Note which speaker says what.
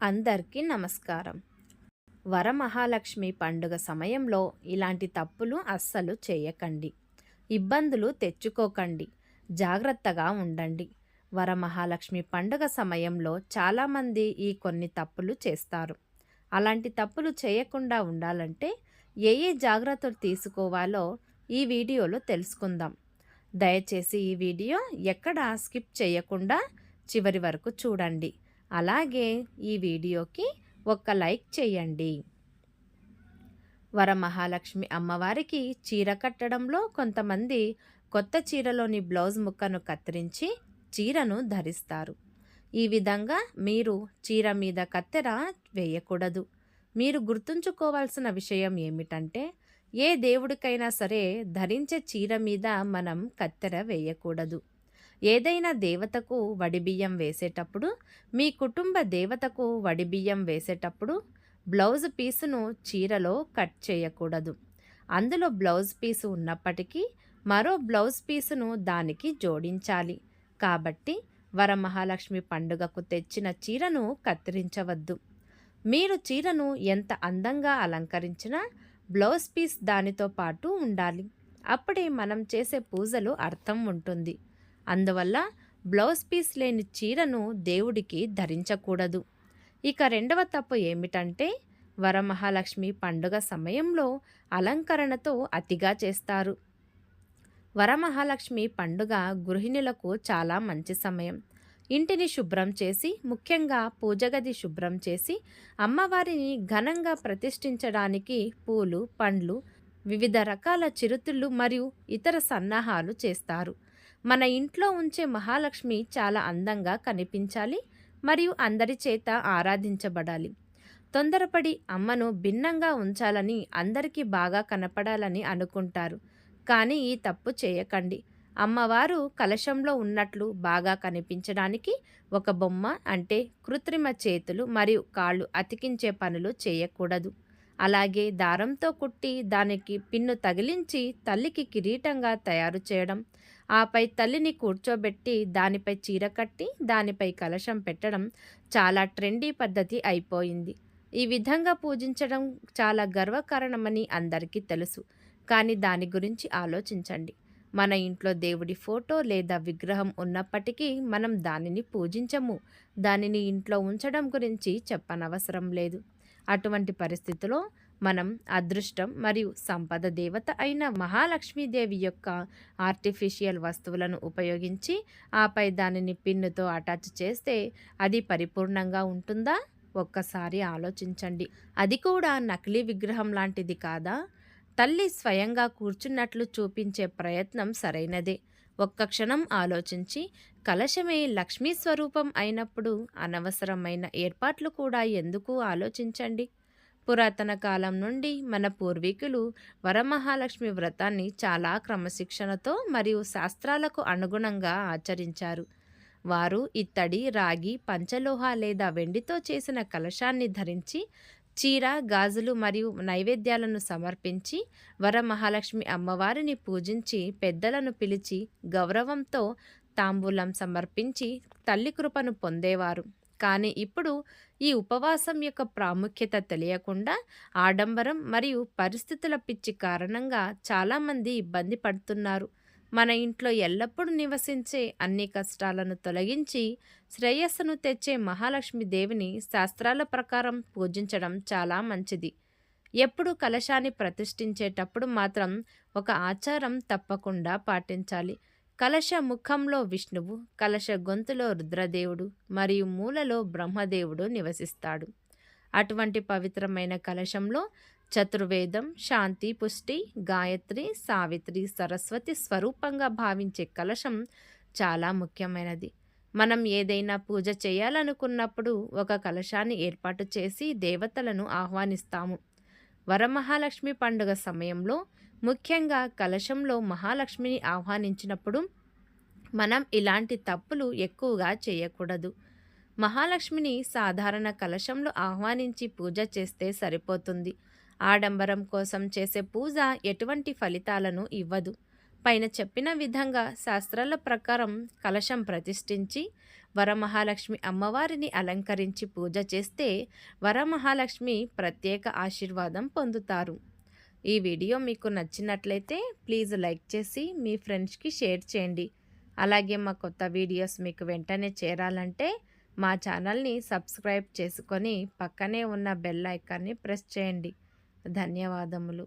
Speaker 1: అందరికీ నమస్కారం. వరమహాలక్ష్మి పండుగ సమయంలో ఇలాంటి తప్పులు అస్సలు చేయకండి. ఇబ్బందులు తెచ్చుకోకండి. జాగ్రత్తగా ఉండండి. వరమహాలక్ష్మి పండుగ సమయంలో చాలామంది ఈ కొన్ని తప్పులు చేస్తారు. అలాంటి తప్పులు చేయకుండా ఉండాలంటే ఏ ఏ జాగ్రత్తలు తీసుకోవాలో ఈ వీడియోలో తెలుసుకుందాం. దయచేసి ఈ వీడియో ఎక్కడ స్కిప్ చేయకుండా చివరి వరకు చూడండి. అలాగే ఈ వీడియోకి ఒక్క లైక్ చేయండి. వరమహాలక్ష్మి అమ్మవారికి చీర కట్టడంలో కొంతమంది కొత్త చీరలోని బ్లౌజ్ ముక్కను కత్తిరించి చీరను ధరిస్తారు. ఈ విధంగా మీరు చీర మీద కత్తెర వేయకూడదు. మీరు గుర్తుంచుకోవాల్సిన విషయం ఏమిటంటే ఏ దేవుడికైనా సరే ధరించే చీర మీద మనం కత్తెర వేయకూడదు. ఏదైనా దేవతకు వడిబియ్యం వేసేటప్పుడు మీ కుటుంబ దేవతకు వడిబియ్యం వేసేటప్పుడు బ్లౌజ్ పీసును చీరలో కట్ చేయకూడదు. అందులో బ్లౌజ్ పీసు ఉన్నప్పటికీ మరో బ్లౌజ్ పీసును దానికి జోడించాలి. కాబట్టి వరమహాలక్ష్మి పండుగకు తెచ్చిన చీరను కత్తిరించవద్దు. మీరు చీరను ఎంత అందంగా అలంకరించినా బ్లౌజ్ పీస్ దానితో పాటు ఉండాలి. అప్పుడే మనం చేసే పూజలు అర్థం ఉంటుంది. అందువల్ల బ్లౌజ్ పీస్ లేని చీరను దేవుడికి ధరించకూడదు. ఇక రెండవ తప్పు ఏమిటంటే వరమహాలక్ష్మి పండుగ సమయంలో అలంకరణతో అతిగా చేస్తారు. వరమహాలక్ష్మి పండుగ గృహిణులకు చాలా మంచి సమయం. ఇంటిని శుభ్రం చేసి ముఖ్యంగా పూజగది శుభ్రం చేసి అమ్మవారిని ఘనంగా ప్రతిష్ఠించడానికి పూలు పండ్లు వివిధ రకాల చిరుతిళ్ళు మరియు ఇతర సన్నాహాలు చేస్తారు. మన ఇంట్లో ఉంచే మహాలక్ష్మి చాలా అందంగా కనిపించాలి మరియు అందరి చేత ఆరాధించబడాలి. తొందరపడి అమ్మను భిన్నంగా ఉంచాలని అందరికీ బాగా కనపడాలని అనుకుంటారు. కానీ ఈ తప్పు చేయకండి. అమ్మవారు కలశంలో ఉన్నట్లు బాగా కనిపించడానికి ఒక బొమ్మ అంటే కృత్రిమ చేతులు మరియు కాళ్ళు అతికించే పనులు చేయకూడదు. అలాగే దారంతో కుట్టి దానికి పిన్ను తగిలించి తల్లికి కిరీటంగా తయారు చేయడం. ఆపై తల్లిని కూర్చోబెట్టి దానిపై చీర కట్టి దానిపై కలశం పెట్టడం చాలా ట్రెండీ పద్ధతి అయిపోయింది. ఈ విధంగా పూజించడం చాలా గర్వకారణమని అందరికీ తెలుసు. కానీ దాని గురించి ఆలోచించండి. మన ఇంట్లో దేవుడి ఫోటో లేదా విగ్రహం ఉన్నప్పటికీ మనం దానిని పూజించము. దానిని ఇంట్లో ఉంచడం గురించి చెప్పనవసరం లేదు. అటువంటి పరిస్థితిలో మనం అదృష్టం మరియు సంపద దేవత అయిన మహాలక్ష్మీదేవి యొక్క ఆర్టిఫిషియల్ వస్తువులను ఉపయోగించి ఆపై దానిని పిన్నుతో అటాచ్ చేస్తే అది పరిపూర్ణంగా ఉంటుందా? ఒక్కసారి ఆలోచించండి. అది కూడా నకిలీ విగ్రహం లాంటిది కాదా? తల్లి స్వయంగా కూర్చున్నట్లు చూపించే ప్రయత్నం సరైనదే. ఒక్క క్షణం ఆలోచించి కలశమే లక్ష్మీ స్వరూపం అయినప్పుడు అనవసరమైన ఏర్పాట్లు కూడా ఎందుకు ఆలోచించండి? పురాతన కాలం నుండి మన పూర్వీకులు వరమహాలక్ష్మి వ్రతాన్ని చాలా క్రమశిక్షణతో మరియు శాస్త్రాలకు అనుగుణంగా ఆచరించారు. వారు ఇత్తడి రాగి పంచలోహ లేదా వెండితో చేసిన కలశాన్ని ధరించి చీర గాజులు మరియు నైవేద్యాలను సమర్పించి వరమహాలక్ష్మి అమ్మవారిని పూజించి పెద్దలను పిలిచి గౌరవంతో తాంబూలం సమర్పించి తల్లి కృపను పొందేవారు. కానీ ఇప్పుడు ఈ ఉపవాసం యొక్క ప్రాముఖ్యత తెలియకుండా ఆడంబరం మరియు పరిస్థితుల పిచ్చి కారణంగా చాలామంది ఇబ్బంది పడుతున్నారు. మన ఇంట్లో ఎల్లప్పుడూ నివసించే అన్ని కష్టాలను తొలగించి శ్రేయస్సును తెచ్చే మహాలక్ష్మి దేవిని శాస్త్రాల ప్రకారం పూజించడం చాలా మంచిది. ఎప్పుడు కలశాన్ని ప్రతిష్ఠించేటప్పుడు మాత్రం ఒక ఆచారం తప్పకుండా పాటించాలి. కలశ ముఖంలో విష్ణువు కలశ గొంతులో రుద్రదేవుడు మరియు మూలలో బ్రహ్మదేవుడు నివసిస్తాడు. అటువంటి పవిత్రమైన కలశంలో చతుర్వేదం శాంతి పుష్టి గాయత్రి సావిత్రి సరస్వతి స్వరూపంగా భావించే కలశం చాలా ముఖ్యమైనది. మనం ఏదైనా పూజ చేయాలనుకున్నప్పుడు ఒక కలశాన్ని ఏర్పాటు చేసి దేవతలను ఆహ్వానిస్తాము. వరమహాలక్ష్మి పండుగ సమయంలో ముఖ్యంగా కలశంలో మహాలక్ష్మిని ఆహ్వానించినప్పుడు మనం ఇలాంటి తప్పులు ఎక్కువగా చేయకూడదు. మహాలక్ష్మిని సాధారణ కలశంలో ఆహ్వానించి పూజ చేస్తే సరిపోతుంది. ఆడంబరం కోసం చేసే పూజ ఎటువంటి ఫలితాలను ఇవ్వదు. పైన చెప్పిన విధంగా శాస్త్రాల ప్రకారం కలశం ప్రతిష్ఠించి వరమహాలక్ష్మి అమ్మవారిని అలంకరించి పూజ చేస్తే వరమహాలక్ష్మి ప్రత్యేక ఆశీర్వాదం పొందుతారు. ఈ వీడియో మీకు నచ్చినట్లయితే ప్లీజ్ లైక్ చేసి మీ ఫ్రెండ్స్కి షేర్ చేయండి. అలాగే మా కొత్త వీడియోస్ మీకు వెంటనే చేరాలంటే మా ఛానల్ని సబ్స్క్రైబ్ చేసుకొని పక్కనే ఉన్న బెల్ ఐకాన్ని ప్రెస్ చేయండి. ధన్యవాదములు.